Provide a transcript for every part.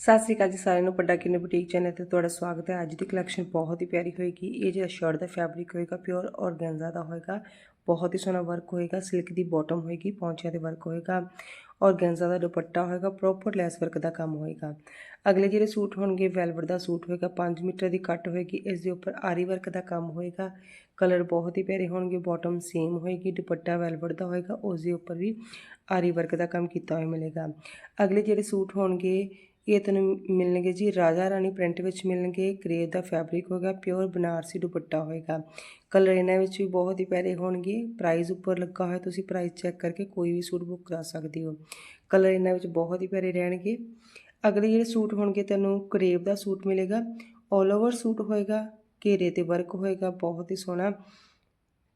ਸਤਿ ਸ੍ਰੀ ਅਕਾਲ ਜੀ ਸਾਰਿਆਂ ਨੂੰ ਪੱਡਾ ਕਿੰਨੇ ਬੁਟੀਕ ਚੈਨਲ ਤੇ ਤੁਹਾਡਾ ਸਵਾਗਤ ਹੈ। ਅੱਜ ਦੀ ਕਲੈਕਸ਼ਨ ਬਹੁਤ ਹੀ ਪਿਆਰੀ ਹੋਏਗੀ। ਇਹ ਜਿਹੜਾ ਸ਼ਰਟ ਦਾ ਫੈਬਰਿਕ ਹੋਏਗਾ ਪਿਓਰ ਔਰਗੈਂਜ਼ਾ ਦਾ ਹੋਏਗਾ। ਬਹੁਤ ਹੀ ਸੋਹਣਾ ਵਰਕ ਹੋਏਗਾ ਸਿਲਕ ਦੀ ਬਾਟਮ ਹੋਏਗੀ, ਪੌਂਚਿਆਂ ਤੇ ਵਰਕ ਹੋਏਗਾ। ਔਰਗੈਂਜ਼ਾ ਦਾ ਦੁਪੱਟਾ ਹੋਏਗਾ ਪ੍ਰੋਪਰ ਲੈਸ ਵਰਕ ਦਾ ਕੰਮ ਹੋਏਗਾ। ਅਗਲੇ ਜਿਹੜੇ ਸੂਟ ਹੋਣਗੇ ਵੈਲਵਟ ਦਾ ਸੂਟ ਹੋਏਗਾ 5 ਮੀਟਰ ਦੀ ਕੱਟ ਹੋਏਗੀ, ਇਸ ਦੇ ਉੱਪਰ ਆਰੀ ਵਰਕ ਦਾ ਕੰਮ ਹੋਏਗਾ। ਕਲਰ ਬਹੁਤ ਹੀ ਪਿਆਰੇ ਹੋਣਗੇ ਬਾਟਮ ਸੇਮ ਹੋਏਗੀ, ਦੁਪੱਟਾ ਵੈਲਵਟ ਦਾ ਹੋਏਗਾ, ਉਸ ਦੇ ਉੱਪਰ ਵੀ ਆਰੀ ਵਰਕ ਦਾ ਕੰਮ ਕੀਤਾ ਹੋਇਆ ਮਿਲੇਗਾ। ਅਗਲੇ ਜਿਹੜੇ ਸੂਟ ਹੋਣਗੇ ਇਹ ਤੁਹਾਨੂੰ ਮਿਲਣਗੇ ਜੀ, ਰਾਜਾ ਰਾਣੀ ਪ੍ਰਿੰਟ ਵਿੱਚ ਮਿਲਣਗੇ ਕਰੇਵ ਦਾ ਫੈਬਰਿਕ ਹੋਗਾ ਪਿਓਰ ਬਨਾਰਸੀ ਦੁਪੱਟਾ ਹੋਏਗਾ। ਕਲਰ ਇਹਨਾਂ ਵਿੱਚ ਵੀ ਬਹੁਤ ਹੀ ਪਿਆਰੇ ਹੋਣਗੇ। ਪ੍ਰਾਈਸ ਉੱਪਰ ਲੱਗਾ ਹੋਇਆ, ਤੁਸੀਂ ਪ੍ਰਾਈਸ ਚੈੱਕ ਕਰਕੇ ਕੋਈ ਵੀ ਸੂਟ ਬੁੱਕ ਕਰਾ ਸਕਦੇ ਹੋ। ਕਲਰ ਇਹਨਾਂ ਵਿੱਚ ਬਹੁਤ ਹੀ ਪਿਆਰੇ ਰਹਿਣਗੇ। ਅਗਲੇ ਜਿਹੜੇ ਸੂਟ ਹੋਣਗੇ ਤੁਹਾਨੂੰ ਕਰੇਵ ਦਾ ਸੂਟ ਮਿਲੇਗਾ। 올 ਓਵਰ ਸੂਟ ਹੋਏਗਾ, ਘੇਰੇ ਤੇ ਵਰਕ ਹੋਏਗਾ, ਬਹੁਤ ਹੀ ਸੋਹਣਾ।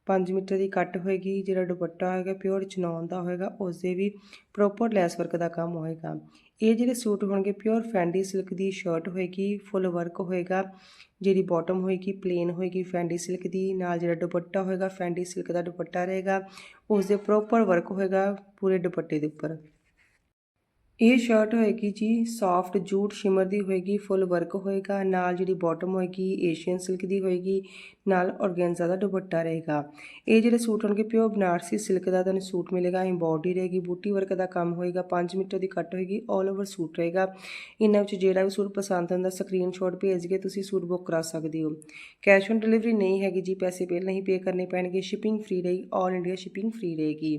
5 ਮੀਟਰ ਦੀ ਕੱਟ ਹੋਏਗੀ, ਜਿਹੜਾ ਦੁਪੱਟਾ ਹੋਏਗਾ, ਪਿਓਰ ਚਨੌਨ ਦਾ ਹੋਏਗਾ ਉਸ ਦੇ ਵੀ ਪ੍ਰੋਪਰ ਲੈਸ ਵਰਕ ਦਾ ਕੰਮ ਹੋਏਗਾ। ਇਹ ਜਿਹੜੇ ਸੂਟ ਹੋਣਗੇ, ਪਿਓਰ ਫੈਂਡੀ ਸਿਲਕ ਦੀ ਸ਼ਰਟ ਹੋਏਗੀ ਫੁੱਲ ਵਰਕ ਹੋਏਗਾ, ਜਿਹੜੀ ਬਾਟਮ ਹੋਏਗੀ ਪਲੇਨ ਹੋਏਗੀ, ਫੈਂਡੀ ਸਿਲਕ ਦੀ, ਨਾਲ ਜਿਹੜਾ ਦੁਪੱਟਾ ਹੋਏਗਾ, ਫੈਂਡੀ ਸਿਲਕ ਦਾ ਦੁਪੱਟਾ ਰਹੇਗਾ ਉਸ ਦੇ ਪ੍ਰੋਪਰ ਵਰਕ ਹੋਏਗਾ ਪੂਰੇ ਦੁਪੱਟੇ ਦੇ ਉੱਪਰ। ਇਹ ਸ਼ਰਟ ਹੋਏਗੀ ਜੀ ਸੌਫਟ ਜੂਟ ਸ਼ਿਮਰ ਦੀ ਹੋਏਗੀ ਫੁੱਲ ਵਰਕ ਹੋਏਗਾ, ਨਾਲ ਜਿਹੜੀ ਬਾਟਮ ਹੋਏਗੀ ਏਸ਼ੀਅਨ ਸਿਲਕ ਦੀ ਹੋਏਗੀ, ਨਾਲ ਔਰਗੈਂਜ਼ਾ ਦਾ ਦੁਪੱਟਾ ਰਹੇਗਾ। ਇਹ ਜਿਹੜੇ ਸੂਟ ਹੋਣਗੇ ਪਿਓ ਬਨਾਰਸੀ ਸਿਲਕ ਦਾ ਤੁਹਾਨੂੰ ਸੂਟ ਮਿਲੇਗਾ ਐਮਬੋਡੀ ਰਹੇਗੀ ਬੂਟੀ ਵਰਕ ਦਾ ਕੰਮ ਹੋਏਗਾ 5 ਮੀਟਰ ਦੀ ਕੱਟ ਹੋਏਗੀ 올 ਓਵਰ ਸੂਟ ਰਹੇਗਾ। ਇਹਨਾਂ ਵਿੱਚ ਜਿਹੜਾ ਵੀ ਸੂਟ ਪਸੰਦ ਆਉਂਦਾ ਸਕਰੀਨਸ਼ਾਟ ਭੇਜ ਕੇ ਤੁਸੀਂ ਸੂਟ ਬੁੱਕ ਕਰਾ ਸਕਦੇ ਹੋ। ਕੈਸ਼ ਔਨ ਡਿਲੀਵਰੀ ਨਹੀਂ ਹੈਗੀ ਜੀ, ਪੈਸੇ ਪਹਿਲਾਂ ਹੀ ਪੇ ਕਰਨੇ ਪੈਣਗੇ ਸ਼ਿਪਿੰਗ ਫ੍ਰੀ ਰਹੇਗੀ ਆਲ ਇੰਡੀਆ ਸ਼ਿਪਿੰਗ ਫ੍ਰੀ ਰਹੇਗੀ।